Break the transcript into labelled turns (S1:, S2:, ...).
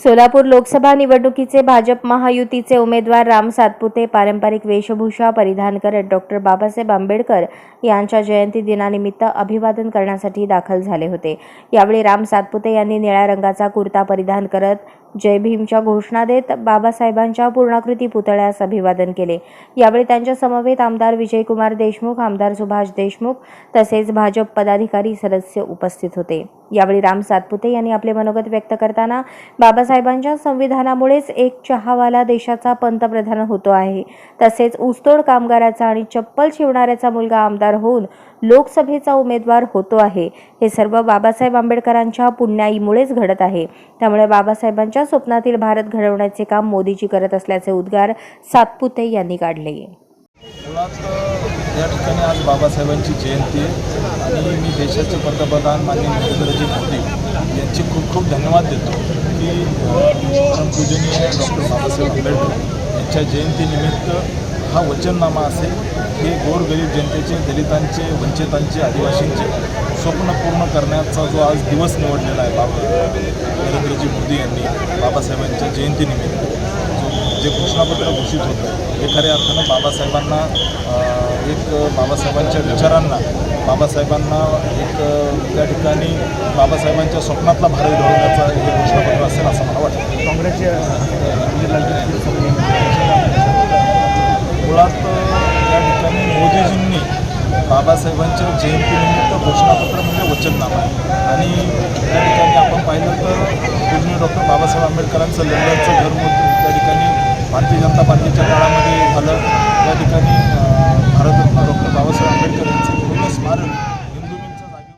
S1: सोलापूर लोकसभा निवडणुकीचे भाजप महायुतीचे उमेदवार राम सातपुते पारंपरिक वेशभूषा परिधान करत डॉक्टर बाबासाहेब आंबेडकर यांच्या जयंती दिनानिमित्त अभिवादन करण्यासाठी दाखल झाले होते. यावेळी राम सातपुते यांनी निळ्या रंगाचा कुर्ता परिधान करत जय भीमच्या घोषणा देत बाबासाहेबांच्या पूर्णाकृती पुतळ्यास अभिवादन केले. यावेळी त्यांच्या समवेत आमदार विजयकुमार देशमुख आमदार सुभाष देशमुख तसेच भाजप पदाधिकारी सदस्य उपस्थित होते. यावेळी राम सातपुते यांनी आपले मनोगत व्यक्त करताना बाबासाहेबांच्या संविधानामुळेच एक चहावाला देशाचा पंतप्रधान होतो आहे. तसेच ऊसतोड कामगाराचा आणि चप्पल शिवणाऱ्याचा मुलगा आमदार होऊन लोकसभेचा उमेदवार होतो आहे. हे सर्व बाबासाहेब आंबेडकरांच्या पुण्याईमुळेच घडत आहे. त्यामुळे बाबासाहेबांच्या त्यांच्या स्वप्नातील भारत घडवण्याचे काम मोदीजी करत असल्याचे उद्गार सातपुते यांनी काढले.
S2: या ठिकाणी आज बाबासाहेबांची जयंती आहे आणि मी देशाचे पंतप्रधान माननीय नरेंद्रजी मोदी यांचे खूप खूप धन्यवाद देतो की परमपूजनीय डॉक्टर बाबासाहेब आंबेडकर यांच्या जयंतीनिमित्त हा वचननामा असेल हे गोरगरीब जनतेचे दलितांचे वंचितांचे आदिवासींचे स्वप्न पूर्ण करण्याचा जो आज दिवस निवडलेला आहे बाबा नरेंद्रजी मोदी यांनी बाबासाहेबांच्या जयंतीनिमित्त जो जे घोषणापत्र घोषित होतं हे खऱ्या अर्थानं बाबासाहेबांना एक बाबासाहेबांच्या विचारांना बाबासाहेबांना एक त्या ठिकाणी बाबासाहेबांच्या स्वप्नातला भारत घडवण्याचा हे घोषणापत्र असेल असं मला वाटतं.
S3: काँग्रेसचे
S2: मुळात अ, या ठिकाणी मोदीजींनी बाबासाहेबांच्या जयंतीनिमित्त घोषणापत्र म्हणजे वचननामा. आहे आणि त्या ठिकाणी आपण पाहिलं तर पूजनीय डॉक्टर बाबासाहेब आंबेडकरांचं लंडनचं घर मोदी त्या ठिकाणी भारतीय जनता पार्टीच्या काळामध्ये झालं. त्या ठिकाणी